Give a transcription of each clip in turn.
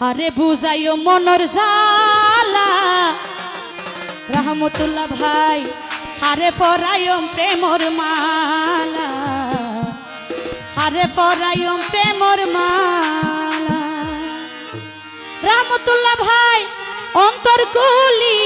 আরে বুঝাইও মনর জালা রহমতুল্লাহ ভাই হারে ফরাইম প্রেমর মালা। হারে ফরাইম প্রেমর মালা। রহমতুল্লাহ ভাই অন্তর কুলি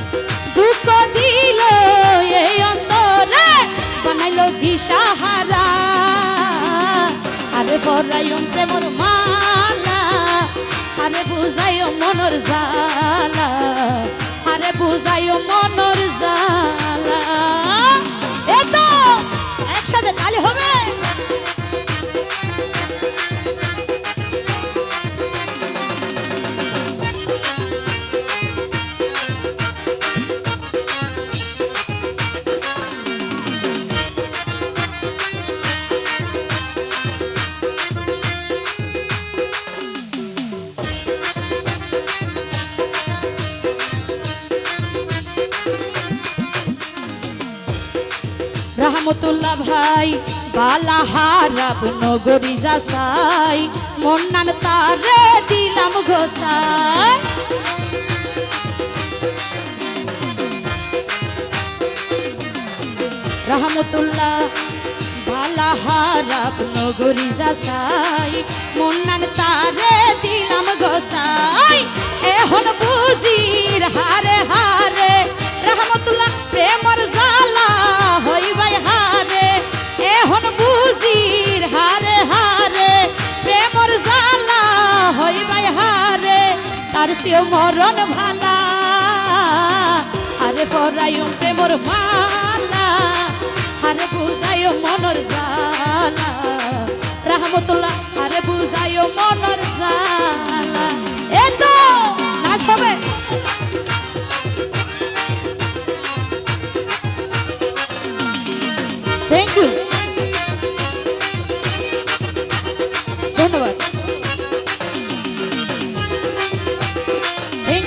দুঃখ দিল এই অন্তরে, বানাইলো দিশাহারা। আরে বরাইম প্রেমর মালা, আরে বুঝাইও মনর জালা আরে বুঝাইও মনর জালা রহমতুল্লাহ ভাই বালা হারাব নগরী যাসাই মন্নান তারে দিলাম ঘোষাই রহমতুল্লাহ, বালা হারাব নগরী যাসাই মন্নান তারে দিলাম সিও মরণ ভালা। আরে পরায় প্রেমর মালা আরে পুজায় মনর জালা রহমতুল্লাহ।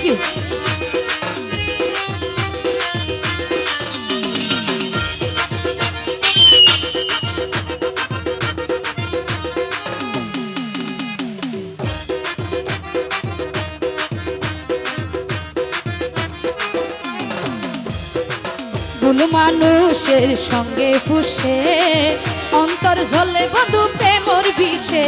ভুল মানুষের সঙ্গে ফুসে অন্তর ঝলে বধু প্রেমর বিষে।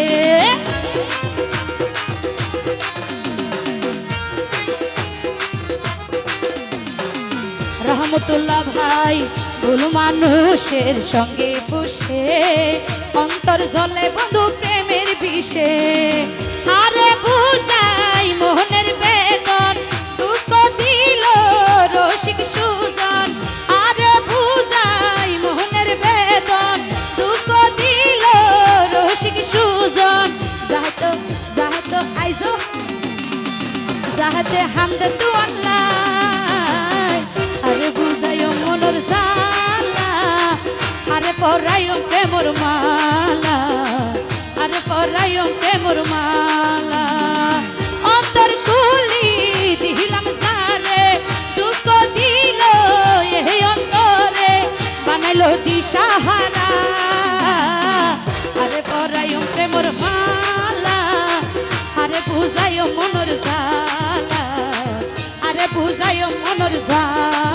রহমতুল্লাহ ভাই, ভুল মানুষের সঙ্গে ফুসে অন্তর ঝলে বধু প্রেমের বিষে। আরে বুঝাই মোহনের বেদন দুঃখ দিল রসিক সুজন। আরে বুঝাই মোহনের বেদন দুঃখ দিল রসিক সুজন। যাহতো যাহতো, আইজো। যাহাতে হামদ তু আল্লাহ। আরে পরাইও প্রেমর মালা? আরে পরাইও প্রেমর মালা? অন্তর কুলি দিলাম সারে, দুঃখ দিল এই অন্তরে, বানাইলো দিশাহারা। আরে পরাইও প্রেমর মালা? আরে বুঝাইও মনর জালা আরে বুঝাইও মনর জালা